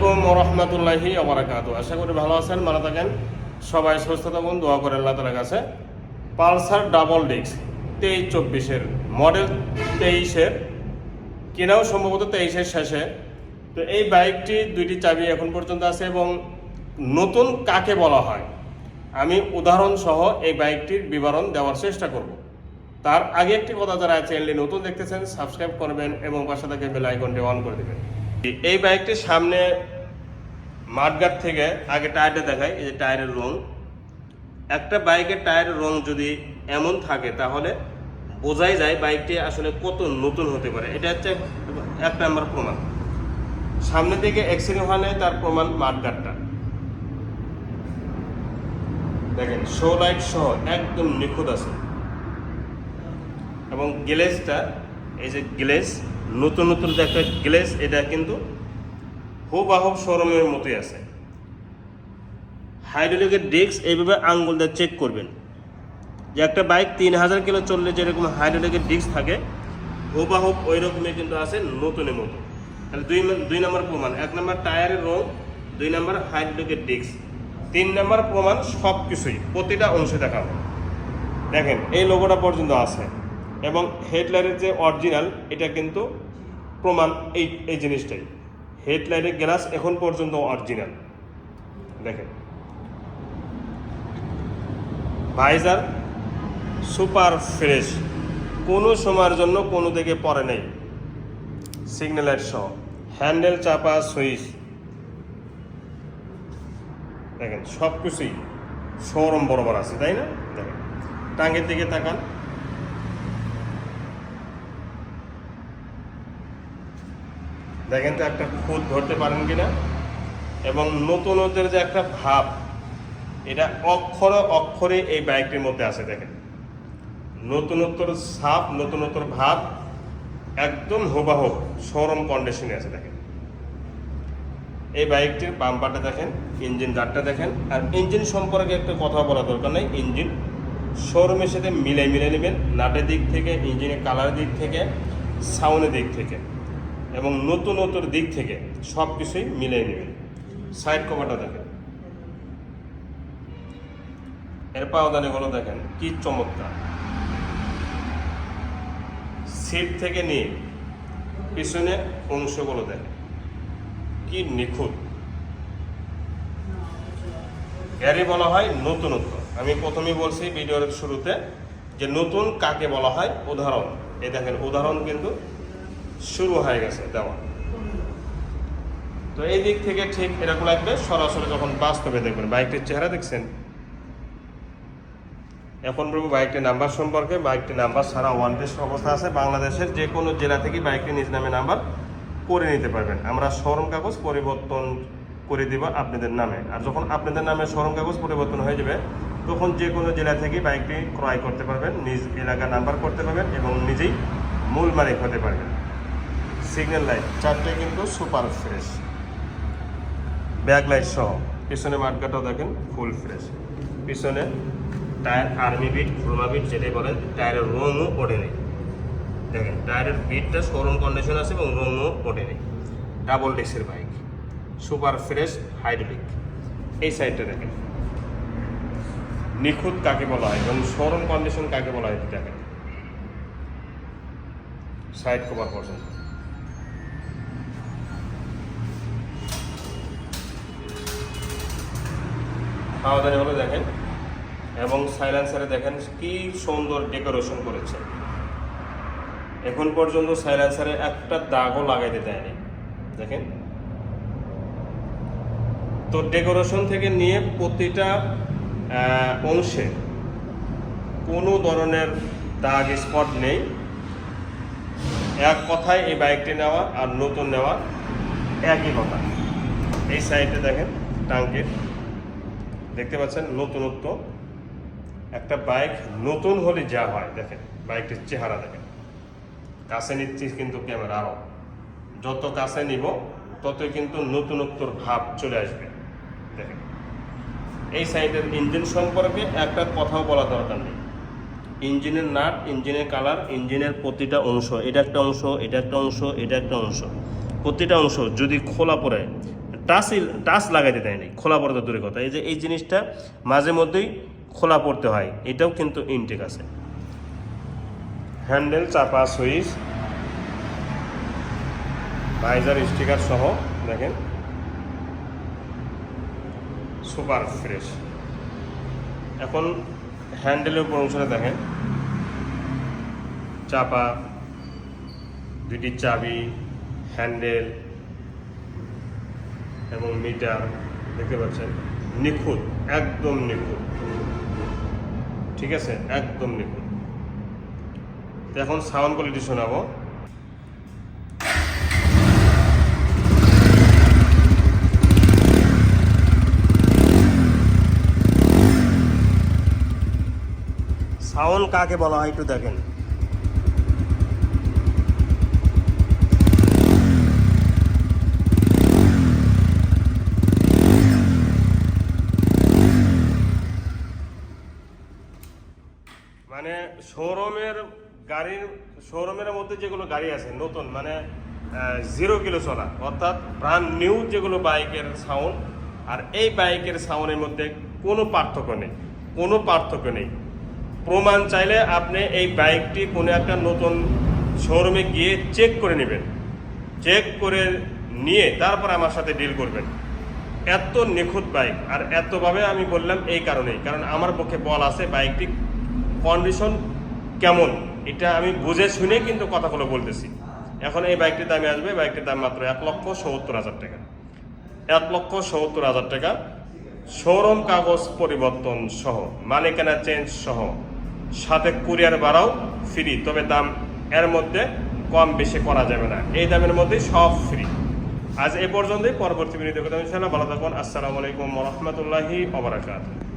আলাইকুম রহমতুল্লাহি আবরাকাত আশা করি ভালো আছেন, ভালো থাকেন। সবাই সুস্থ থাকুন, দোয়া করে আল্লাহ তালার কাছে। পালসার ডাবল ডিস্ক, তেইশ চব্বিশের মডেল, তেইশের, কেনাও সম্ভবত তেইশের শেষে। তো এই বাইকটি, দুইটি চাবি এখন পর্যন্ত আছে এবং নতুন কাকে বলা হয়? আমি উদাহরণ সহ এই বাইকটির বিবরণ দেওয়ার চেষ্টা করব। তার আগে একটি কথা যারা চ্যানেলটি নতুন দেখতেছেন, সাবস্ক্রাইব করবেন এবং পাশে থেকে বেল আইকনটি অন করে দেবেন। এই বাইকটির সামনে মাঠগাট থেকে আগে টায়ারটা দেখায় এই যে টায়ারের রং। একটা বাইকের টায়ারের রং যদি এমন থাকে, তাহলে বোঝাই যায় বাইকটি আসলে কত নতুন হতে পারে। এটা হচ্ছে এক নাম্বার প্রমাণ। সামনে থেকে অ্যাক্সিডেন্ট হয় নাই তার প্রমাণ মাঠগাটটা দেখেন শো লাইট সহ একদম নিখুঁত আছে। এবং গ্লেজটা এই যে গ্লেজ নতুন নতুন যে একটা গ্লেস এটা কিন্তু হুবাহুব শোরুমের মতোই আছে। হাইড্রোলিকের ডিস্ক এইভাবে আঙ্গুল দিয়ে চেক করবেন। যে একটা বাইক তিন হাজার কিলো চললে যেরকম হাইড্রোলিকের ডিস্ক থাকে হুবাহুব ওই রকমই কিন্তু আছে নতুনের মতো। তাহলে দুই দুই নম্বর প্রমাণ। এক নম্বর টায়ারের রং, দুই নম্বর হাইড্রোলিকের ডিস্ক। তিন নম্বর প্রমাণ সব কিছুই প্রতিটা অংশে দেখাবো। দেখেন, এই লোগোটা পর্যন্ত আছে। এবং হেডলাইটের যে অরিজিনাল এটা কিন্তু প্রমাণ এই এই জিনিসটাই। হেডলাইটের গ্লাস এখন পর্যন্ত অরিজিনাল দেখেন। ভাইজার সুপার ফ্রেশ কোনো সময়ের জন্য কোনো দিকে পরে নেই। সিগন্যাল লাইট সহ। হ্যান্ডেল চাপা, সুইচ। দেখেন সব কিছুই শোরুম বরাবর আছে, তাই না? দেখেন। টাঙ্গের দিকে তাকান। দেখেন তো একটা খুদ ধরতে পারেন কিনা? এবং নতুনত্বের যে একটা ভাব, এটা অক্ষরে অক্ষরে এই বাইকটির মধ্যে আছে, দেখেন। নতুনত্বর ছাপ, নতুনত্বর ভাব একদম হুবাহুব শোরুম কন্ডিশনে আছে, দেখেন। এই বাইকটির বাম্পারটা দেখেন ইঞ্জিন গার্ডটা দেখেন, আর ইঞ্জিন সম্পর্কে একটা কথা বলা দরকার নেই ইঞ্জিন শোরুমের সাথে মিলে মিলে নেবেন, নাটের দিক থেকে ইঞ্জিনের কালারের দিক থেকে সাউন্ডের দিক থেকে। এবং নতুন নতুন দিক থেকে সব কিছুই মিলাই নেবেন সাইড কভারটা দেখেন। এর পাওদানিগুলো দেখেন, কি চমৎকার। সিট থেকে নিয়ে পিছনে অংশগুলো দেখেন, কি নিখুঁত। এরই বলা হয় নতুনত্ব। আমি প্রথমেই বলছি ভিডিওর শুরুতে যে নতুন কাকে বলা হয় উদাহরণ। এই দেখেন, উদাহরণ কিন্তু শুরু হয়ে গেছে দেওয়া তো এই দিক থেকে ঠিক এরকম লাগবে, সরাসরি যখন বাস্তবে দেখবেন, বাইকটির চেহারা দেখছেন? এখন বলব বাইকটির নাম্বার সম্পর্কে, বাইকটির নাম্বার সারা ওয়ান টেস্ট অবস্থা আছে। বাংলাদেশের যে কোনো জেলা থেকে বাইকটি নিজ নামে নাম্বার করে নিতে পারবেন। আমরা শোরুম কাগজ পরিবর্তন করে দিব আপনাদের নামে। আর যখন আপনাদের নামে শোরুম কাগজ পরিবর্তন হয়ে যাবে, তখন যে কোনো জেলা থেকে বাইকটি ক্রয় করতে পারবেন, নিজ এলাকা নাম্বার করতে পারবেন এবং নিজেই মূল মালিক হতে পারবেন। সিগন্যাল লাইট চারটে কিন্তু সুপার ফ্রেশ ব্যাক লাইট সহ, পিছনে মাঠগাটাও দেখেন ফুল ফ্রেশ পিছনে tyre army bit Croma bit যেটাই বলেন টায়ারের রঙও ওঠেনি। দেখেন টায়ারের বিটটা শোরুম কন্ডিশন আছে এবং রঙও ওঠেনি। ডাবল ডিস্কের বাইক সুপার ফ্রেশ হাইড্রোলিক এই সাইডটা দেখেন। নিখুঁত কাকে বলা হয় এবং শোরুম কন্ডিশন কাকে বলা হয় দেখেন। সাইড কভার পর্যন্ত। খাওয়া হলে দেখেন, এবং সাইলেন্সারে দেখেন কি সুন্দর ডেকোরেশন করেছে। এখন পর্যন্ত সাইলেন্সারে একটা দাগও লাগাইতে দেয়নি। দেখেন। তো ডেকোরেশন থেকে নিয়ে প্রতিটা অংশে কোনো ধরনের দাগ স্পট নেই। এক কথায় এই বাইকটি নেওয়া আর নতুন নেওয়া একই কথা। এই সাইডে দেখেন, টাঙ্কির। দেখতে পাচ্ছেন নতুনত্ব। একটা বাইক নতুন হলে যা হয়, দেখেন বাইকটির চেহারা দেখেন। কাছে নিচ্ছি কিন্তু ক্যামেরা আরও যত কাছে নিব, ততই কিন্তু নতুনত্বর ভাব চলে আসবে। দেখেন, এই সাইডের ইঞ্জিন সম্পর্কে একটা কথাও বলা দরকার নেই। ইঞ্জিনের নাট, ইঞ্জিনের কালার ইঞ্জিনের প্রতিটা অংশ, এটা একটা অংশ, এটা একটা অংশ, এটা একটা অংশ। প্রতিটা অংশ যদি খোলা পড়ে টাচই টাচ লাগাইতে দেয় নাই, খোলা পড়তে দূরে কথা। এই যে, এই জিনিসটা মাঝে মধ্যেই খোলা পড়তে হয়, এটাও কিন্তু ইনটেক আছে। হ্যান্ডেল চাপা, সুইচ ভাইজার স্টিকার সহ, দেখেন। সুপার ফ্রেশ এখন হ্যান্ডেলের উপর অংশটা দেখেন। চাপা দুটি চাবি হ্যান্ডেল এবং মিটার দেখতে পাচ্ছেন, নিখুঁত, একদম নিখুঁত। ঠিক আছে? একদম নিখুঁত। এখন সাউন্ড কোয়ালিটি শোনাবো। সাউন্ড কাকে বলা হয় একটু দেখেন মানে শোরুমের গাড়ির শোরুমের মধ্যে যেগুলো গাড়ি আছে, নতুন মানে জিরো কিলো চলা, অর্থাৎ ব্রান্ড নিউ যেগুলো বাইকের সাউন্ড আর এই বাইকের সাউন্ডের মধ্যে কোনো পার্থক্য নেই, কোনো পার্থক্য নেই। প্রমাণ চাইলে আপনি এই বাইকটি কোনো একটা নতুন শোরুমে গিয়ে চেক করে নেবেন। চেক করে নিয়ে তারপর আমার সাথে ডিল করবেন। এত নিখুঁত বাইক আর এতভাবে আমি বললাম এই কারণেই, কারণ আমার পক্ষে বল আছে বাইকটি কন্ডিশন কেমন? এটা আমি বুঝে শুনে কিন্তু কথাগুলো বলতেছি। এখন এই বাইকটির দামে আসবে। বাইকটির দাম মাত্র এক লক্ষ সত্তর হাজার টাকা। এক লক্ষ সত্তর হাজার টাকা। শোরুম কাগজ পরিবর্তন সহ, মালিকানা চেঞ্জ সহ, সাথে কুরিয়ার ভাড়াও ফ্রি তবে দাম এর মধ্যে কম বেশি করা যাবে না। এই দামের মধ্যে সব ফ্রি আজ এ পর্যন্তই। পরবর্তী ইনশাআল্লাহ। ভালো থাকুন। আসসালামু আলাইকুম রহমতুল্লাহি ওবরাকাতুহ